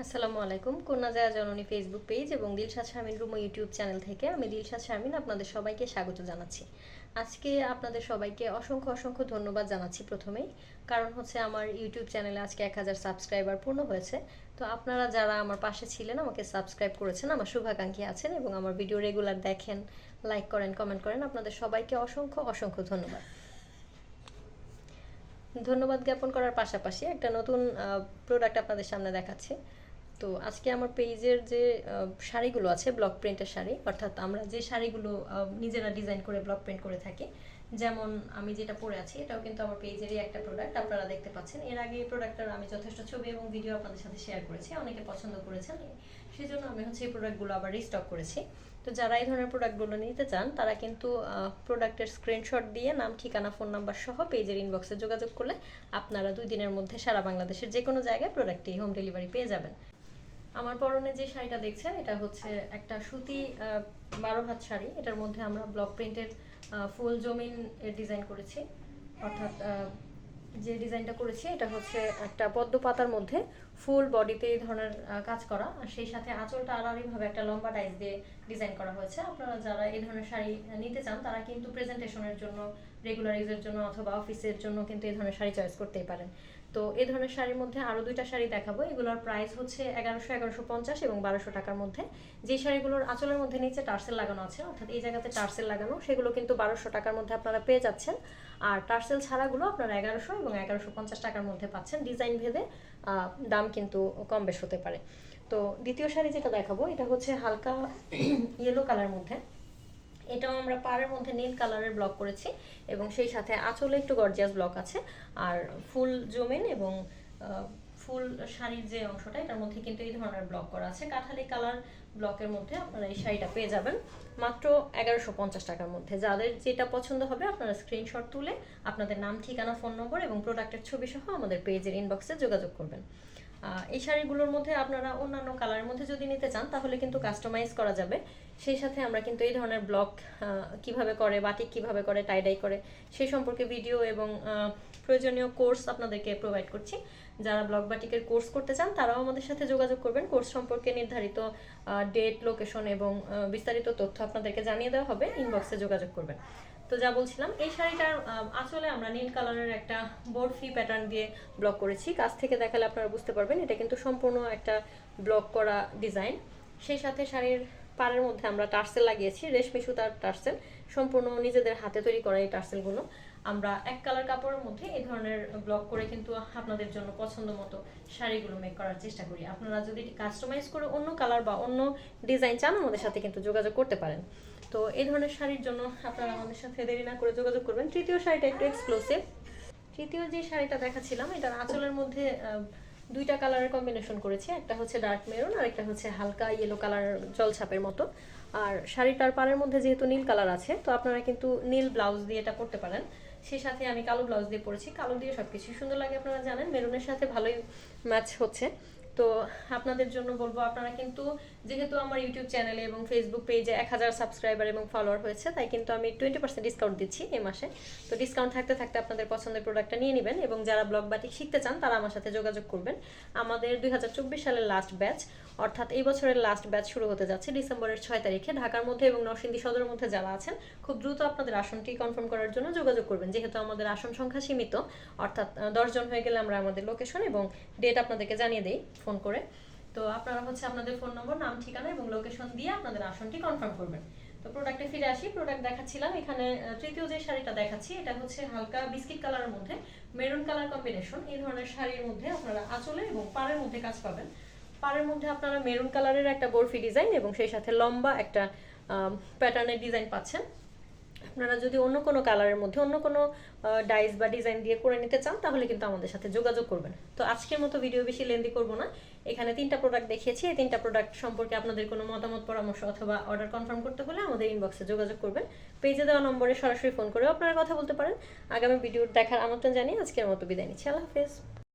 আসসালামু আলাইকুম। কন্যা জায়া জননী ফেসবুক পেজ এবং দিলশাদ শারমিন রুমো ইউটিউব চ্যানেল থেকে আমি দিলশাদ শারমিন আপনাদের সবাইকে স্বাগত জানাচ্ছি। আজকে আপনাদের সবাইকে অসংখ্য অসংখ্য ধন্যবাদ জানাচ্ছি প্রথমেই। কারণ হচ্ছে আমার ইউটিউব চ্যানেলে আজকে এক হাজার সাবস্ক্রাইবার পূর্ণ হয়েছে। তো আপনারা যারা আমার পাশে ছিলেন, আমাকে সাবস্ক্রাইব করেছেন, আমার শুভাকাঙ্ক্ষী আছেন এবং আমার ভিডিও রেগুলার দেখেন লাইক করেন কমেন্ট করেন, আপনাদের সবাইকে অসংখ্য অসংখ্য ধন্যবাদ। ধন্যবাদ জ্ঞাপন করার পাশাপাশি একটা নতুন প্রোডাক্ট আপনাদের সামনে দেখাচ্ছি। তো আজকে আমার পেজের যে শাড়িগুলো আছে ব্লক প্রিন্টের শাড়ি, অর্থাৎ আমরা যে শাড়িগুলো নিজেরা ডিজাইন করে ব্লক প্রিন্ট করে থাকি, যেমন আমি যেটা পরে আছি, এটাও কিন্তু আমার পেজেরই একটা প্রোডাক্ট আপনারা দেখতে পাচ্ছেন। এর আগে এই প্রোডাক্টটার আমি যথেষ্ট ছবি এবং ভিডিও আপনাদের সাথে শেয়ার করেছি, অনেকে পছন্দ করেছেন সেই জন্য আমি হচ্ছে এই প্রোডাক্টগুলো আবার রিস্টক করেছি। তো যারা এই ধরনের প্রোডাক্টগুলো নিতে চান, তারা কিন্তু প্রোডাক্টের স্ক্রিনশট দিয়ে নাম, ঠিকানা ফোন নাম্বার সহ পেজের ইনবক্সে যোগাযোগ করলে আপনারা দুই দিনের মধ্যে সারা বাংলাদেশের যে কোনো জায়গায় প্রোডাক্টটি হোম ডেলিভারি পেয়ে যাবেন। আমার পরনে যে শাড়িটা দেখছেন, এটা হচ্ছে একটা সুতি বারো হাত শাড়ি। এটার মধ্যে আমরা ব্লক প্রিন্টের ফুল জমিন ডিজাইন করেছি। অর্থাৎ যে ডিজাইনটা করেছি, এটা হচ্ছে একটা পদ্ম পাতার মধ্যে ফুল বডিতে এই ধরনের কাজ করা। আর সেই সাথে আঁচলটা আড়াআড়িভাবে একটা লম্বা ডাইস দিয়ে ডিজাইন করা হয়েছে। আপনারা যারা এই ধরনের শাড়ি নিতে চান, তারা কিন্তু প্রেজেন্টেশনের জন্য রেগুলার ইউজের জন্য অথবা অফিসের জন্য কিন্তু এই ধরনের শাড়ি চয়েস করতেই পারেন। তো এই ধরনের শাড়ির মধ্যে আরও দুইটা শাড়ি দেখাবো। এগুলোর প্রাইস হচ্ছে এগারোশো এগারোশো পঞ্চাশ এবং বারোশো টাকার মধ্যে। যে শাড়িগুলোর আঁচলের মধ্যে নিচে টার্সেল লাগানো আছে, অর্থাৎ এই জায়গাতে টার্সেল লাগানো, সেগুলো কিন্তু বারোশো টাকার মধ্যে আপনারা পেয়ে যাচ্ছেন। আর টার্সেল ছাড়াগুলো আপনারা এগারোশো এবং এগারোশো পঞ্চাশ টাকার মধ্যে পাচ্ছেন। ডিজাইন ভেদে দাম কিন্তু কম বেশ হতে পারে। তো দ্বিতীয় শাড়ি যেটা দেখাবো, এটা হচ্ছে হালকা ইয়েলো কালার মধ্যে। এটাও আমরা পাড়ের মধ্যে নীল কালারের ব্লক করেছি এবং সেই সাথে আঁচলে একটু গর্জিয়াস ব্লক আছে। আর ফুল জমিন এবং ফুল শাড়ির যে অংশটা, এটার মধ্যে কিন্তু এই ধরনের ব্লক করা আছে। কাঠালি কালার ব্লকের মধ্যে আপনারা এই শাড়িটা পেয়ে যাবেন। মাত্র এগারোশো পঞ্চাশ টাকার মধ্যে। যাদের যেটা পছন্দ হবে আপনারা স্ক্রিনশট তুলে আপনাদের নাম, ঠিকানা ফোন নম্বর এবং প্রোডাক্টের ছবি সহ আমাদের পেজের ইনবক্সে যোগাযোগ করবেন। এই শাড়িগুলোর মধ্যে আপনারা অন্যান্য কালারের মধ্যে যদি নিতে চান, তাহলে কিন্তু কাস্টমাইজ করা যাবে। সেই সাথে আমরা কিন্তু এই ধরনের ব্লগ কীভাবে করে, বাটিক কীভাবে করে টাইডাই করে, সেই সম্পর্কে ভিডিও এবং প্রয়োজনীয় কোর্স আপনাদেরকে প্রোভাইড করছি। যারা ব্লগ বাটিকের কোর্স করতে চান, তারাও আমাদের সাথে যোগাযোগ করবেন। কোর্স সম্পর্কে নির্ধারিত ডেট লোকেশন এবং বিস্তারিত তথ্য আপনাদেরকে জানিয়ে দেওয়া হবে। ইনবক্সে যোগাযোগ করবেন। তো যা বলছিলাম, এই শাড়িটার আসলে আমরা নীল কালারের একটা বরফি প্যাটার্ন দিয়ে ব্লক করেছি। কাছ থেকে দেখালে আপনারা বুঝতে পারবেন, এটা কিন্তু সম্পূর্ণ একটা ব্লক করা ডিজাইন সেই সাথে শাড়ির পাড়ের মধ্যে আমরা টার্সেল লাগিয়েছি, রেশমি সুতার টার্সেল। সম্পূর্ণ নিজেদের হাতে তৈরি করা এই টার্সেলগুলো। আমরা এক কালার কাপড়ের মধ্যে এই ধরনের ব্লক করে কিন্তু আপনাদের জন্য পছন্দ মতো শাড়িগুলো মেক করার চেষ্টা করি। আপনারা যদি কাস্টমাইজ করে অন্য কালার বা অন্য ডিজাইন চান, আমাদের সাথে কিন্তু যোগাযোগ করতে পারেন। তো এই ধরনের শাড়ির জন্য আপনারা আমাদের সাথে দেরি না করে যোগাযোগ করবেন। তৃতীয় শাড়িটা একটু এক্সক্লুসিভ তৃতীয় যে শাড়িটা দেখাচ্ছিলাম, এটার আঁচলের মধ্যে দুইটা কালারের কম্বিনেশন করেছি। একটা হচ্ছে ডার্ক মেরুন আর একটা হচ্ছে হালকা ইয়েলো কালার জলছাপের মতো। আর শাড়িটার পাড়ের মধ্যে যেহেতু নীল কালার আছে, তো আপনারা কিন্তু নীল ব্লাউজ দিয়ে এটা করতে পারেন। সেই সাথে আমি কালো ব্লাউজ দিয়ে পরেছি। কালো দিয়ে সব কিছু সুন্দর লাগে, আপনারা জানেন। মেরুনের সাথে ভালোই ম্যাচ হচ্ছে। তো আপনাদের জন্য বলব, আপনারা কিন্তু যেহেতু আমার ইউটিউব চ্যানেলে এবং ফেসবুক পেজে এক হাজার সাবস্ক্রাইবার এবং ফলোয়ার হয়েছে, তাই কিন্তু আমি টোয়েন্টি পার্সেন্ট ডিসকাউন্ট দিচ্ছি এই মাসে। তো ডিসকাউন্ট থাকতে থাকতে আপনাদের পছন্দের প্রোডাক্টটা নিয়ে নেবেন এবং যারা ব্লগ বাটিক শিখতে চান, তারা আমার সাথে যোগাযোগ করবেন। আমাদের দুই হাজার চব্বিশ সালের লাস্ট ব্যাচ অর্থাৎ এই বছরের লাস্ট ব্যাচ শুরু হতে যাচ্ছে ডিসেম্বরের ছয় তারিখে। ঢাকার মধ্যে এবং নরসিংদী সদরের মধ্যে যারা আছেন, খুব দ্রুত আপনাদের আসনটি কনফার্ম করার জন্য যোগাযোগ করবেন। যেহেতু আমাদের আসন সংখ্যা সীমিত, অর্থাৎ দশজন হয়ে গেলে আমরা আমাদের লোকেশন এবং ডেট আপনাদেরকে জানিয়ে দেই ফোন করে। তো আপনারা হচ্ছে আপনাদের ফোন নম্বর নাম, ঠিকানা এবং লোকেশন দিয়ে আপনাদের আসনটি কনফার্ম করবেন। তো প্রোডাক্টে ফিরে আসি প্রোডাক্ট দেখাচ্ছিলাম। এখানে তৃতীয় যে শাড়িটা দেখাচ্ছি, এটা হচ্ছে হালকা বিস্কিট কালারের মধ্যে মেরুন কালার কম্বিনেশন এই ধরনের শাড়ির মধ্যে আপনারা আঁচলে এবং পাড়ের মধ্যে কাজ পাবেন। পাড়ের মধ্যে আপনারা মেরুন কালারের একটা বরফি ডিজাইন এবং সেই সাথে লম্বা একটা প্যাটার্নের ডিজাইন পাচ্ছেন। আপনারা যদি অন্য কোনো কালারের মধ্যে, অন্য কোনো ডাইস বা ডিজাইন দিয়ে করে নিতে চান, তাহলে কিন্তু আমাদের সাথে যোগাযোগ করবেন। তো আজকের মতো ভিডিও বেশি লেন্দি করব না। এখানে তিনটা প্রোডাক্ট দেখিয়েছি। এই তিনটা প্রোডাক্ট সম্পর্কে আপনাদের কোনো মতামত, পরামর্শ অথবা অর্ডার কনফার্ম করতে হলে আমাদের ইনবক্সে যোগাযোগ করবেন। পেজে দেওয়া নম্বরে সরাসরি ফোন করেও আপনারা কথা বলতে পারেন। আগামী ভিডিও দেখার আমন্ত্রণ জানিয়ে আজকের মতো বিদায় নিচ্ছি। আল্লাহ হাফেজ।